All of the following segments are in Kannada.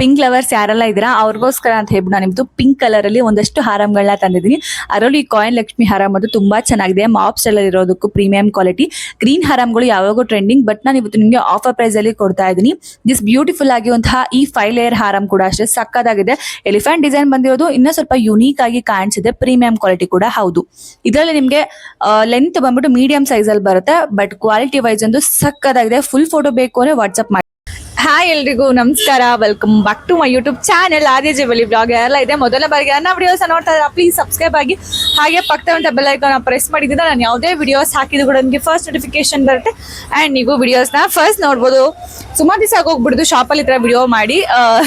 ಪಿಂಕ್ ಲವರ್ಸ್ ಯಾರೆಲ್ಲ ಇದ್ದೀರಾ, ಅವ್ರಿಗೋಸ್ಕರ ಅಂತ ಹೇಳ್ಬಿಟ್ಟು ನಾನು ನಿಮ್ದು ಪಿಂಕ್ ಕಲರ್ ಅಲ್ಲಿ ಒಂದಷ್ಟು ಹಾರಂಗಳನ್ನ ತಂದಿದ್ದೀನಿ. ಅದರಲ್ಲೂ ಈ ಕಾಯಿನ್ ಲಕ್ಷ್ಮಿ ಹಾರಂ ಅದು ತುಂಬಾ ಚೆನ್ನಾಗಿದೆ. ಮಾಪ್ ಸ್ಟೈಲ್ ಇರೋದಕ್ಕೂ ಪ್ರೀಮಿಯಂ ಕ್ವಾಲಿಟಿ ಗ್ರೀನ್ ಹಾರಂಗಳು ಯಾವಾಗೂ ಟ್ರೆಂಡಿಂಗ್ ಬಟ್ ನಾನು ಇವತ್ತು ನಿಮಗೆ ಆಫರ್ ಪ್ರೈಸ್ ಅಲ್ಲಿ ಕೊಡ್ತಾ ಇದ್ದೀನಿ. ದಿಸ್ ಬ್ಯೂಟಿಫುಲ್ ಆಗಿರುವಂತಹ ಈ ಫೈವ್ ಲೇಯರ್ ಹಾರಂ ಕೂಡ ಅಷ್ಟೇ ಸಕ್ಕದಾಗಿದೆ ಎಲಿಫೆಂಟ್ ಡಿಸೈನ್ ಬಂದಿರೋದು, ಇನ್ನೂ ಸ್ವಲ್ಪ ಯುನೀಕ್ ಆಗಿ ಕಾಣಿಸಿದೆ ಪ್ರೀಮಿಯಂ ಕ್ವಾಲಿಟಿ ಕೂಡ ಹೌದು. ಇದರಲ್ಲಿ ನಿಮಗೆ ಲೆಂತ್ ಬಂದ್ಬಿಟ್ಟು ಮೀಡಿಯಂ ಸೈಜ್ ಅಲ್ಲಿ ಬರುತ್ತೆ ಬಟ್ ಕ್ವಾಲಿಟಿ ವೈಸ್ ಒಂದು ಸಕ್ಕದಾಗಿದೆ ಫುಲ್ ಫೋಟೋ ಬೇಕು ಅಂದ್ರೆ ವಾಟ್ಸಪ್ ಮಾಡಿ. ಹಾಯ್ ಎಲ್ರಿಗೂ, ನಮಸ್ಕಾರ. Welcome back to my YouTube channel Aadi Jabali blog ಎಲ್ಲ ಇದೆ. ಮೊದಲ ಬಾರಿಗೆ ನನ್ನ ವಿಡಿಯೋಸ್ ನೋಡ್ತಾ ಇದ್ದಾರೆ ಪ್ಲೀಸ್ ಸಬ್ಸ್ಕ್ರೈಬ್ ಆಗಿ. ಹಾಗೆ ಪಕ್ಕದ ಬೆಲ್ ಐಕಾನ್ ಪ್ರೆಸ್ ಮಾಡಿದ್ರೆ ನಾನು ಯಾವುದೇ ವಿಡಿಯೋಸ್ ಹಾಕಿದ್ರು ಕೂಡ ನಿಮಗೆ ಫಸ್ಟ್ ನೋಟಿಫಿಕೇಶನ್ ಬರುತ್ತೆ. ಆ್ಯಂಡ್ ನೀವು ವಿಡಿಯೋಸ್ನ ಫಸ್ಟ್ ನೋಡ್ಬೋದು. ಸುಮಾರು ದಿವಸ ಹೋಗ್ಬಿಡ್ದು ಶಾಪಲ್ಲಿ ಈ ವಿಡಿಯೋ ಮಾಡಿ.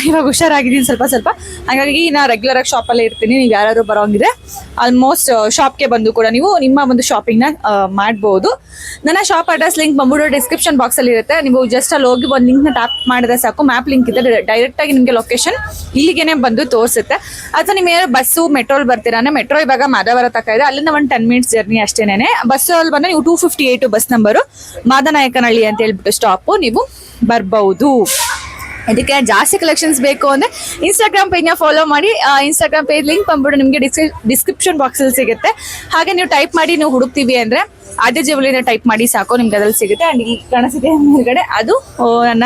ಇವಾಗ ಹುಷಾರಾಗಿದ್ದೀನಿ ಸ್ವಲ್ಪ ಸ್ವಲ್ಪ. ಹಾಗಾಗಿ ನಾನು ರೆಗ್ಯುಲರ್ ಆಗಿ ಶಾಪಲ್ಲೇ ಇರ್ತೀನಿ. ನೀವು ಯಾರಾದರೂ ಬರೋಂಗಿದ್ರೆ ಆಲ್ಮೋಸ್ಟ್ ಶಾಪ್ಗೆ ಬಂದು ಕೂಡ ನೀವು ನಿಮ್ಮ ಒಂದು ಶಾಪಿಂಗ್ನ ಮಾಡ್ಬೋದು. ನನ್ನ ಶಾಪ್ ಅಡ್ರೆಸ್ ಲಿಂಕ್ ಬಂದ್ಬಿಟ್ಟು ಡಿಸ್ಕ್ರಿಪ್ಷನ್ ಬಾಕ್ಸಲ್ಲಿ ಇರುತ್ತೆ. ನೀವು ಜಸ್ಟ್ ಅಲ್ಲಿ ಹೋಗಿ ಒಂದು ಲಿಂಕ್ನ ಟ್ಯಾಪ್ ಮಾಡಿದ್ರೆ ಸಾಕು. ಮ್ಯಾಪ್ ಲಿಂಕ್ ಇದೆ. ಡೈರೆಕ್ಟ್ ಆಗಿ ನಿಮಗೆ ಲೊಕೇಶನ್ ಇಲ್ಲಿಗೆನೆ ಬಂದು ತೋರಿಸುತ್ತೆ. ಅಥವಾ ನೀವು ಏನಾದ್ರು ಬಸ್ಸು ಮೆಟ್ರೋಲ್ ಬರ್ತೀರಾ ಅಂದ್ರೆ ಮೆಟ್ರೋ ಇವಾಗ ಮಾದವರ ತಕ ಇದೆ. ಅಲ್ಲಿಂದ ಒಂದು ಟೆನ್ ಮಿನಿಟ್ಸ್ ಜರ್ನಿ ಅಷ್ಟೇನೆ ಬಸ್ಸಲ್ಲಿ ಬಂದ್ರೆ ನೀವು two fifty eight bus number Madanayakanahalli ಅಂತ ಹೇಳ್ಬಿಟ್ಟು ಸ್ಟಾಪು ನೀವು ಬರ್ಬಹುದು. ಇದಕ್ಕೆ ಜಾಸ್ತಿ ಕಲೆಕ್ಷನ್ಸ್ ಬೇಕು ಅಂದ್ರೆ ಇನ್ಸ್ಟಾಗ್ರಾಮ್ ಪೇಜ್ನ ಫಾಲೋ ಮಾಡಿ. ಇನ್ಸ್ಟಾಗ್ರಾಮ್ ಪೇಜ್ ಲಿಂಕ್ ಬಂದ್ಬಿಟ್ಟು ನಿಮಗೆ ಡಿಸ್ಕ್ರಿಪ್ಷನ್ ಬಾಕ್ಸಲ್ಲಿ ಸಿಗುತ್ತೆ. ಹಾಗೆ ನೀವು ಟೈಪ್ ಮಾಡಿ, ನೀವು ಹುಡುಕ್ತೀವಿ ಅಂದ್ರೆ ಆದ್ಯ ಜವಳಿನ ಟೈಪ್ ಮಾಡಿ ಸಾಕು. ನಿಮ್ಗೆ ಅದ್ರಲ್ಲಿ ಸಿಗುತ್ತೆ. ಅಂಡ್ ಈ ಕಾಣಿಸಿದೆ ಮೇಲ್ಗಡೆ. ಅದು ನನ್ನ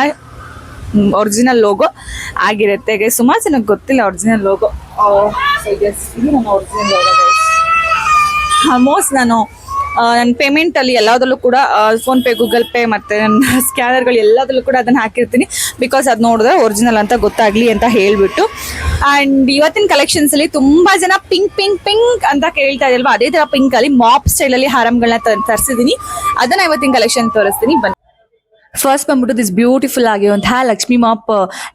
ಒರಿಜಿನಲ್ ಲೋಗೋ ಆಗಿರುತ್ತೆ. ಸುಮಾರು ಜನಕ್ಕೆ ಗೊತ್ತಿಲ್ಲ ಒರಿಜಿನಲ್ ಲೋಗೋ ಇದು ನಮ್ಮ ಒರಿಜಿನಲ್ ಲೋಗೋ ಆಲ್ಮೋಸ್ಟ್ ನಾನು ನನ್ನ ಪೇಮೆಂಟಲ್ಲಿ ಎಲ್ಲದರಲ್ಲೂ ಕೂಡ ಫೋನ್ ಪೇ ಗೂಗಲ್ ಪೇ ಮತ್ತು ನನ್ನ ಸ್ಕ್ಯಾನರ್ಗಳು ಎಲ್ಲದರಲ್ಲೂ ಕೂಡ ಅದನ್ನು ಹಾಕಿರ್ತೀನಿ. ಬಿಕಾಸ್ ಅದು ನೋಡಿದ್ರೆ ಒರಿಜಿನಲ್ ಅಂತ ಗೊತ್ತಾಗಲಿ ಅಂತ ಹೇಳಿಬಿಟ್ಟು. ಆ್ಯಂಡ್ ಇವತ್ತಿನ ಕಲೆಕ್ಷನ್ಸಲ್ಲಿ ತುಂಬ ಜನ ಪಿಂಕ್ ಪಿಂಕ್ ಪಿಂಕ್ ಅಂತ ಕೇಳ್ತಾ ಇದಲ್ವಾ? ಅದೇ ಥರ ಪಿಂಕಲ್ಲಿ ಮಾಪ್ ಸ್ಟೈಲಲ್ಲಿ ಹಾರಮ್ಗಳನ್ನ ತರಿಸಿದ್ದೀನಿ. ಅದನ್ನು ಇವತ್ತಿನ ಕಲೆಕ್ಷನ್ ತೋರಿಸ್ತೀನಿ. ಬನ್ನಿ. ಫಸ್ಟ್ ಬಂದ್ಬಿಟ್ಟು ದಿಸ್ ಬ್ಯೂಟಿಫುಲ್ ಆಗಿರುವಂತಹ ಲಕ್ಷ್ಮಿ ಮಾಪ್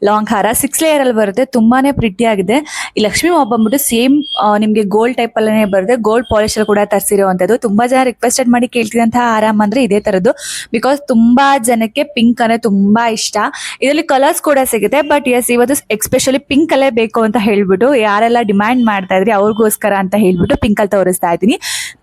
ಲಾಂಗ್ ಹಾರ ಸಿಕ್ಸ್ ಲೇಯರ್ ಅಲ್ಲಿ ಬರುತ್ತೆ, ತುಂಬಾನೇ ಪ್ರಿಟಿ ಆಗಿದೆ. ಈ ಲಕ್ಷ್ಮಿ ಮಾಪ್ ಬಂದ್ಬಿಟ್ಟು ಸೇಮ್ ನಿಮ್ಗೆ ಗೋಲ್ಡ್ ಟೈಪ್ ಅಲ್ಲೇ ಬರುತ್ತೆ. ಗೋಲ್ಡ್ ಪಾಲಿಶ್ ಕೂಡ ತರಿಸಿರುವಂತದ್ದು. ತುಂಬಾ ಜನ ರಿಕ್ವೆಸ್ಟೆಡ್ ಮಾಡಿ ಕೇಳ್ತಿದಂತಹ ಆರಾಮ್ ಅಂದ್ರೆ ಇದೇ ತರದ್ದು. ಬಿಕಾಸ್ ತುಂಬಾ ಜನಕ್ಕೆ ಪಿಂಕ್ ಅಂದ್ರೆ ತುಂಬಾ ಇಷ್ಟ. ಇದರಲ್ಲಿ ಕಲರ್ಸ್ ಕೂಡ ಸಿಗುತ್ತೆ ಬಟ್ ಎಸ್ ಇವತ್ತು ಎಕ್ಸ್ಪೆಷಲಿ ಪಿಂಕ್ ಅಲ್ಲೇ ಬೇಕು ಅಂತ ಹೇಳ್ಬಿಟ್ಟು ಯಾರೆಲ್ಲ ಡಿಮ್ಯಾಂಡ್ ಮಾಡ್ತಾ ಇದ್ರಿ ಅವ್ರಿಗೋಸ್ಕರ ಅಂತ ಹೇಳ್ಬಿಟ್ಟು ಪಿಂಕ್ ಅಲ್ಲಿ ತೋರಿಸ್ತಾ ಇದ್ದೀನಿ.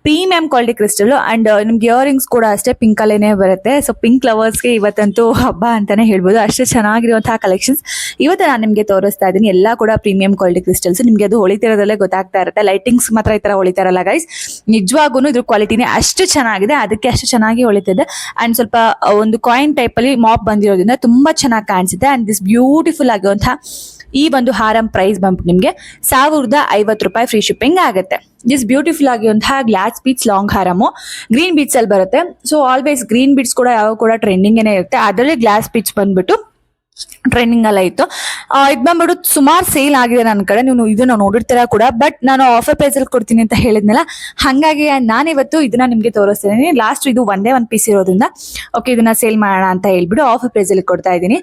ಪ್ರೀಮಿಯಂ ಕ್ವಾಲಿಟಿ ಕ್ರಿಸ್ಟಲ್ ಅಂಡ್ ನಿಮ್ಗೆ ಇಯರಿಂಗ್ಸ್ ಕೂಡ ಅಷ್ಟೇ ಪಿಂಕ್ ಅಲ್ಲೇನೆ ಬರುತ್ತೆ. ಸೊ ಪಿಂಕ್ ಲವರ್ಸ್ಗೆ ಇವತ್ತಂತೂ ಹಬ್ಬ ಅಂತಾನೆ ಹೇಳ್ಬೋದು. ಅಷ್ಟು ಚೆನ್ನಾಗಿರುವಂತಹ ಕಲೆಕ್ಷನ್ಸ್ ಇವತ್ತು ನಾನು ನಿಮಗೆ ತೋರಿಸ್ತಾ ಇದ್ದೀನಿ. ಎಲ್ಲ ಕೂಡ ಪ್ರೀಮಿಯಂ ಕ್ವಾಲಿಟಿ ಕ್ರಿಸ್ಟಲ್ಸ್ ನಿಮಗೆ ಅದು ಹೊಳಿತಿರೋದಲ್ಲೇ ಗೊತ್ತಾಗ್ತಾ ಇರುತ್ತೆ. ಲೈಟಿಂಗ್ಸ್ ಮಾತ್ರ ಈ ತರ ಹೊಳಿತಾರಲ್ಲ ಗೈಸ್ ನಿಜವಾಗೂ ಇದ್ರ ಕ್ವಾಲಿಟಿನೇ ಅಷ್ಟು ಚೆನ್ನಾಗಿದೆ. ಅದಕ್ಕೆ ಅಷ್ಟು ಚೆನ್ನಾಗಿ ಹೊಳಿತಿದೆ. ಅಂಡ್ ಸ್ವಲ್ಪ ಒಂದು ಕಾಯಿನ್ ಟೈಪ್ ಅಲ್ಲಿ ಮಾಪ್ ಬಂದಿರೋದ್ರಿಂದ ತುಂಬಾ ಚೆನ್ನಾಗಿ ಕಾಣಿಸುತ್ತೆ ಅಂಡ್ ದಿಸ್ ಬ್ಯೂಟಿಫುಲ್ ಆಗಿರುವಂತಹ ಈ ಒಂದು ಹಾರಂ ಪ್ರೈಸ್ ಬಂದ್ಬಿಟ್ಟು ನಿಮಗೆ ಸಾವಿರದ ಐವತ್ತು ರೂಪಾಯಿ ಫ್ರೀ ಶಿಪ್ಪಿಂಗ್ ಆಗುತ್ತೆ. ದಿಸ್ ಬ್ಯೂಟಿಫುಲ್ ಆಗಿರುವಂತಹ ಗ್ಲಾಸ್ ಬೀಟ್ಸ್ ಲಾಂಗ್ ಹಾರಮು ಗ್ರೀನ್ ಬೀಟ್ಸ್ ಅಲ್ಲಿ ಬರುತ್ತೆ. ಸೊ ಆಲ್ವೇಸ್ ಗ್ರೀನ್ ಬೀಟ್ಸ್ ಕೂಡ ಯಾವ ಕೂಡ ಟ್ರೆಂಡಿಂಗ್ ಏನೇ ಇರುತ್ತೆ, ಅದರಲ್ಲಿ ಗ್ಲಾಸ್ ಬೀಟ್ಸ್ ಬಂದ್ಬಿಟ್ಟು ಟ್ರೆಂಡಿಂಗ್ ಎಲ್ಲ ಇತ್ತು. ಇದು ಬಂದ್ಬಿಟ್ಟು ಸುಮಾರು ಸೇಲ್ ಆಗಿದೆ ನನ್ನ ಕಡೆ. ನೀವು ಇದನ್ನ ನೋಡಿರ್ತೀರಾ ಕೂಡ. ಬಟ್ ನಾನು ಆಫರ್ ಪ್ರೈಸ್ ಅಲ್ಲಿ ಕೊಡ್ತೀನಿ ಅಂತ ಹೇಳಿದ್ನಲ್ಲ, ಹಾಗಾಗಿ ನಾನಿವತ್ತು ಇದನ್ನ ನಿಮ್ಗೆ ತೋರಿಸ್ತೇನೆ ಲಾಸ್ಟ್ ಇದು ಒಂದೇ ಒಂದು ಪೀಸ್ ಇರೋದ್ರಿಂದ ಓಕೆ ಇದನ್ನ ಸೇಲ್ ಮಾಡೋಣ ಅಂತ ಹೇಳ್ಬಿಟ್ಟು ಆಫರ್ ಪ್ರೈಸ್ ಅಲ್ಲಿ ಕೊಡ್ತಾ ಇದ್ದೀನಿ.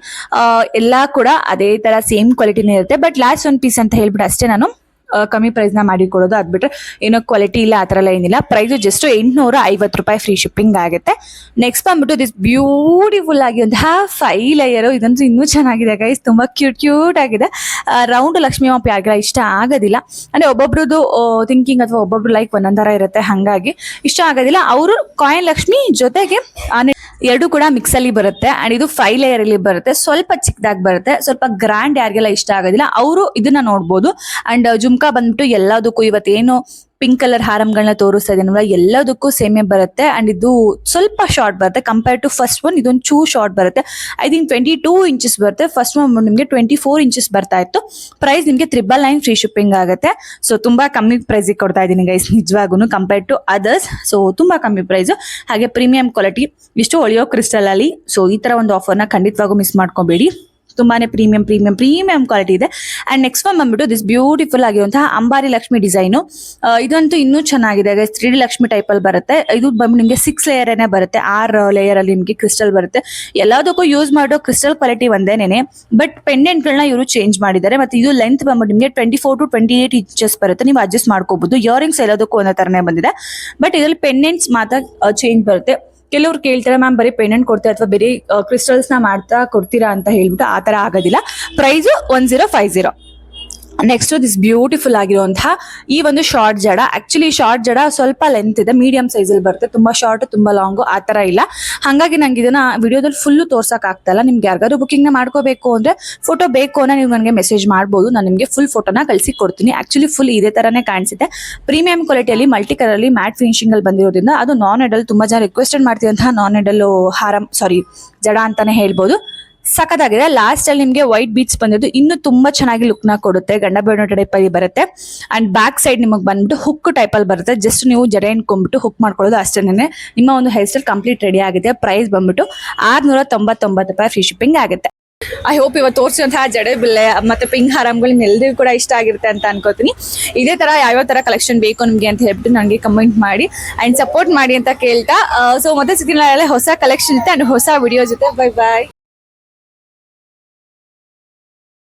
ಎಲ್ಲ ಕೂಡ ಅದೇ ತರ ಸೇಮ್ ಕ್ವಾಲಿಟಿನೇ ಇರುತ್ತೆ. ಬಟ್ ಲಾಸ್ಟ್ ಒಂದು ಪೀಸ್ ಅಂತ ಹೇಳ್ಬಿಟ್ಟು ಅಷ್ಟೇ ನಾನು ಕಮ್ಮಿ ಪ್ರೈಸ್ನ ಮಾಡಿ ಕೊಡೋದು ಅದು ಬಿಟ್ಟರೆ ಏನೋ ಕ್ವಾಲಿಟಿ ಇಲ್ಲ, ಆ ಥರ ಎಲ್ಲ ಏನಿಲ್ಲ. ಪ್ರೈಸು ಜಸ್ಟ್ ಎಂಟುನೂರ ಐವತ್ತು ರೂಪಾಯಿ ಫ್ರೀ ಶಿಪ್ಪಿಂಗ್ ಆಗುತ್ತೆ. ನೆಕ್ಸ್ಟ್ ಬಂದ್ಬಿಟ್ಟು ದಿಸ್ ಬ್ಯೂಟಿಫುಲ್ ಆಗಿರುವಂತಹ ಫೈ ಲೇಯರು ಇದಂತೂ ಇನ್ನೂ ಚೆನ್ನಾಗಿದೆ ಗೈಸ್ ತುಂಬ ಕ್ಯೂಟ್ ಕ್ಯೂಟ್ ಆಗಿದೆ. ರೌಂಡ್ ಲಕ್ಷ್ಮೀ ಮಾಪ್ ಯಾರಿಗೆಲ್ಲ ಇಷ್ಟ ಆಗೋದಿಲ್ಲ. ಅಂದರೆ ಒಬ್ಬೊಬ್ರದ್ದು ಥಿಂಕಿಂಗ್ ಅಥವಾ ಒಬ್ಬೊಬ್ರು ಲೈಕ್ ಒಂದೊಂದು ಥರ ಇರುತ್ತೆ, ಹಾಗಾಗಿ ಇಷ್ಟ ಆಗೋದಿಲ್ಲ. ಅವರು ಕಾಯಿನ್ ಲಕ್ಷ್ಮಿ ಜೊತೆಗೆ ಆನೆ ಎರಡು ಕೂಡ ಮಿಕ್ಸ್ ಅಲ್ಲಿ ಬರುತ್ತೆ. ಅಂಡ್ ಇದು ಫೈ ಲೇಯರ್ ಅಲ್ಲಿ ಬರುತ್ತೆ. ಸ್ವಲ್ಪ ಚಿಕ್ಕದಾಗಿ ಬರುತ್ತೆ. ಸ್ವಲ್ಪ ಗ್ರ್ಯಾಂಡ್ ಯಾರಿಗೆಲ್ಲ ಇಷ್ಟ ಆಗೋದಿಲ್ಲ, ಅವರು ಇದನ್ನ ನೋಡ್ಬೋದು. ಅಂಡ್ ಜುಮ್ಕಾ ಬಂದ್ಬಿಟ್ಟು ಎಲ್ಲದಕ್ಕೂ ಇವತ್ತೇನು ಪಿಂಕ್ ಕಲರ್ ಹಾರಂಗಳನ್ನ ತೋರಿಸ್ತಾ ಎಲ್ಲದಕ್ಕೂ ಸೇಮೆ ಬರುತ್ತೆ. ಅಂಡ್ ಇದು ಸ್ವಲ್ಪ ಶಾರ್ಟ್ ಬರುತ್ತೆ. ಕಂಪೇರ್ ಟು ಫಸ್ಟ್ ಒನ್ ಇದೊಂದು ಚೂ ಶಾರ್ಟ್ ಬರುತ್ತೆ. I think twenty two inches ಬರುತ್ತೆ. ಫಸ್ಟ್ ಒನ್ ನಿಮಗೆ ಟ್ವೆಂಟಿ ಫೋರ್ ಇಂಚಸ್ ಬರ್ತಾ ಇತ್ತು. ಪ್ರೈಸ್ ನಿಮಗೆ ತ್ರಿಬಲ್ ನೈನ್ ಫ್ರೀ ಶಿಪ್ಪಿಂಗ್ ಆಗುತ್ತೆ. ಸೊ ತುಂಬಾ ಕಮ್ಮಿ ಪ್ರೈಸಿಗೆ ಕೊಡ್ತಾ ಇದ್ದೀನಿ ಗೈಸ್ ನಿಜವಾಗೂ ಕಂಪೇರ್ ಟು ಅದರ್ಸ್ ಸೊ ತುಂಬಾ ಕಮ್ಮಿ ಪ್ರೈಸ್ ಹಾಗೆ ಪ್ರೀಮಿಯಂ ಕ್ವಾಲಿಟಿ ಇಷ್ಟು ಒಳಿಯೋ ಕ್ರಿಸ್ಟಲ್ ಅಲ್ಲಿ. ಸೊ ಈ ತರ ಒಂದು ಆಫರ್ನ ಖಂಡಿತವಾಗೂ ಮಿಸ್ ಮಾಡ್ಕೋಬೇಡಿ. ತುಂಬಾನೇ ಪ್ರೀಮಿಯಂ ಪ್ರೀಮಿಯಂ ಪ್ರೀಮಿಯಂ ಕ್ವಾಲಿಟಿ ಇದೆ. ಅಂಡ್ ನೆಕ್ಸ್ಟ್ ಒನ್ ಬಂದ್ಬಿಟ್ಟು ದಿಸ್ ಬ್ಯೂಟಿಫುಲ್ ಆಗಿರುವಂತಹ ಅಂಬಾರಿ ಲಕ್ಷ್ಮಿ ಡಿಸೈನು ಇದಂತೂ ಇನ್ನೂ ಚೆನ್ನಾಗಿದೆ. ತ್ರೀ ಡಿ ಲಕ್ಷ್ಮಿ ಟೈಪ್ ಅಲ್ಲಿ ಬರುತ್ತೆ. ಇದು ಬಂದು ನಿಮಗೆ ಸಿಕ್ಸ್ ಲೇಯರ್ ಏನೇ ಬರುತ್ತೆ. ಆರ್ ಲೇಯರ್ ಅಲ್ಲಿ ನಿಮಗೆ ಕ್ರಿಸ್ಟಲ್ ಬರುತ್ತೆ. ಎಲ್ಲದಕ್ಕೂ ಯೂಸ್ ಮಾಡೋ ಕ್ರಿಸ್ಟಲ್ ಕ್ವಾಲಿಟಿ ಒಂದೇನೆ ಬಟ್ ಪೆಂಡೆಂಟ್ ಗಳನ್ನ ಇವರು ಚೇಂಜ್ ಮಾಡಿದ್ದಾರೆ. ಮತ್ತೆ ಇದು ಲೆಂತ್ ಬಂದ್ಬಿಟ್ಟು ನಿಮಗೆ twenty four to twenty eight inches ಬರುತ್ತೆ. ನೀವು ಅಡ್ಜಸ್ಟ್ ಮಾಡ್ಕೋಬಹುದು ಇಯರಿಂಗ್ಸ್ ಎಲ್ಲದಕ್ಕೂ ಒಂದೇ ತರನೇ ಬಂದಿದೆ. ಬಟ್ ಇದರಲ್ಲಿ ಪೆಂಡೆಂಟ್ಸ್ ಮಾತ್ರ ಚೇಂಜ್ ಬರುತ್ತೆ. ಕೆಲವ್ರು ಕೇಳ್ತಾರೆ, ಮ್ಯಾಮ್, ಬರೀ ಪೆಂಡೆಂಟ್ ಕೊಡ್ತೀರಾ ಅಥವಾ ಬೇರೆ ನ ಮಾಡ್ತಾ ಕೊಡ್ತೀರಾ ಅಂತ ಹೇಳ್ಬಿಟ್ಟು ಆ ತರ ಆಗೋದಿಲ್ಲ. Price one zero five zero. Next this beautiful ಆಗಿರುವಂತಹ ಈ ಒಂದು ಶಾರ್ಟ್ ಜಡ. ಆಕ್ಚುಲಿ ಶಾರ್ಟ್ ಜಡ ಸ್ವಲ್ಪ ಲೆಂತ್ ಇದೆ ಮೀಡಿಯಂ ಸೈಜ್ ಅಲ್ಲಿ ಬರುತ್ತೆ. ತುಂಬಾ ಶಾರ್ಟ್ ತುಂಬಾ ಲಾಂಗು ಆ ತರ ಇಲ್ಲ. ಹಾಗಾಗಿ ನಂಗೆ ಇದನ್ನ ವಿಡಿಯೋದಲ್ಲಿ ಫುಲ್ ತೋರ್ಸಕ್ ಆಗ್ತಾ ನಿಮ್ಗೆ ಯಾರಿಗಾದ್ರು ಬುಕಿಂಗ್ನ ಮಾಡ್ಕೋಬೇಕು ಅಂದ್ರೆ ಫೋಟೋ ಬೇಕು ಅಂದ್ರೆ ನೀವು ನನಗೆ ಮೆಸೇಜ್ ಮಾಡಬಹುದು ನಾನು ನಿಮಗೆ ಫುಲ್ ಫೋಟೋನ ಕಳಿಸಿ ಕೊಡ್ತೀನಿ. ಆಕ್ಚುಲಿ ಫುಲ್ ಇದೇ ತರನೇ ಕಾಣಿಸುತ್ತೆ ಪ್ರೀಮಿಯಂ ಕ್ವಾಲಿಟಿಯಲ್ಲಿ ಮಲ್ಟಿ ಕಲರ್ ಅಲ್ಲಿ ಮ್ಯಾಟ್ ಫಿನಿಶಿಂಗ್ ಅಲ್ಲಿ ಬಂದಿರೋದ್ರಿಂದ ಅದು ನಾನ್ ಎಡಲ್ ತುಂಬಾ ಜನ ರಿಕ್ವೆಸ್ಟೆಡ್ ಅಂತ ನಾನ್ ಎಡಲ್ ಹಾರಂ ಸಾರಿ ಜಡ ಅಂತಾನೆ ಹೇಳ್ಬೋದು. ಸಖತ್ತಾಗಿದೆ. ಲಾಸ್ಟ್ ಅಲ್ಲಿ ನಿಮಗೆ ವೈಟ್ ಬೀಟ್ಸ್ ಬಂದಿದ್ದು ಇನ್ನು ತುಂಬಾ ಚೆನ್ನಾಗಿ ಲುಕ್ನ ಕೊಡುತ್ತೆ. ಗಂಡ ಬೇಡ ಟೈಪ್ ಅಲ್ಲಿ ಬರುತ್ತೆ. ಅಂಡ್ ಬ್ಯಾಕ್ ಸೈಡ್ ನಿಮಗೆ ಬಂದ್ಬಿಟ್ಟು ಹುಕ್ ಟೈಪ್ ಅಲ್ಲಿ ಬರುತ್ತೆ. ಜಸ್ಟ್ ನೀವು ಜಡೆ ಕೊಂಬಿಟ್ಟು ಹುಕ್ ಮಾಡ್ಕೊಳ್ಳೋದು ಅಷ್ಟೇನೆ ನಿಮ್ಮ ಒಂದು ಹೇರ್ ಸ್ಟೈಲ್ ಕಂಪ್ಲೀಟ್ ರೆಡಿ ಆಗಿದೆ ಪ್ರೈಸ್ ಬಂದ್ಬಿಟ್ಟು ಆರ್ನೂರ ತೊಂಬತ್ತೊಂಬತ್ತು ರೂಪಾಯಿ ಫ್ರೀ ಶಿಪ್ಪಿಂಗ್ ಆಗುತ್ತೆ. ಐ ಹೋಪ್ ಇವತ್ತು ತೋರಿಸಿದಂತಹ ಜಡೆ ಬಿಲ್ಲೆ ಮತ್ತೆ ಪಿಂಕ್ ಹಾರಾಮ್ಗಳು ಎಲ್ಲರಿಗೂ ಕೂಡ ಇಷ್ಟ ಆಗಿರುತ್ತೆ ಅಂತ ಅನ್ಕೋತೀನಿ. ಇದೇ ತರ ಯಾವ್ಯಾವ ತರ ಕಲೆಕ್ಷನ್ ಬೇಕು ನಿಮ್ಗೆ ಅಂತ ಹೇಳ್ಬಿಟ್ಟು ನನಗೆ ಕಮೆಂಟ್ ಮಾಡಿ ಅಂಡ್ ಸಪೋರ್ಟ್ ಮಾಡಿ ಅಂತ ಕೇಳ್ತಾ. ಸೊ ಮತ್ತೆ ಸಿಗ್ತೀನಿ ಹೊಸ ಕಲೆಕ್ಷನ್ ಇರುತ್ತೆ ಅಂಡ್ ಹೊಸ ವಿಡಿಯೋ ಜೊತೆ. Bye bye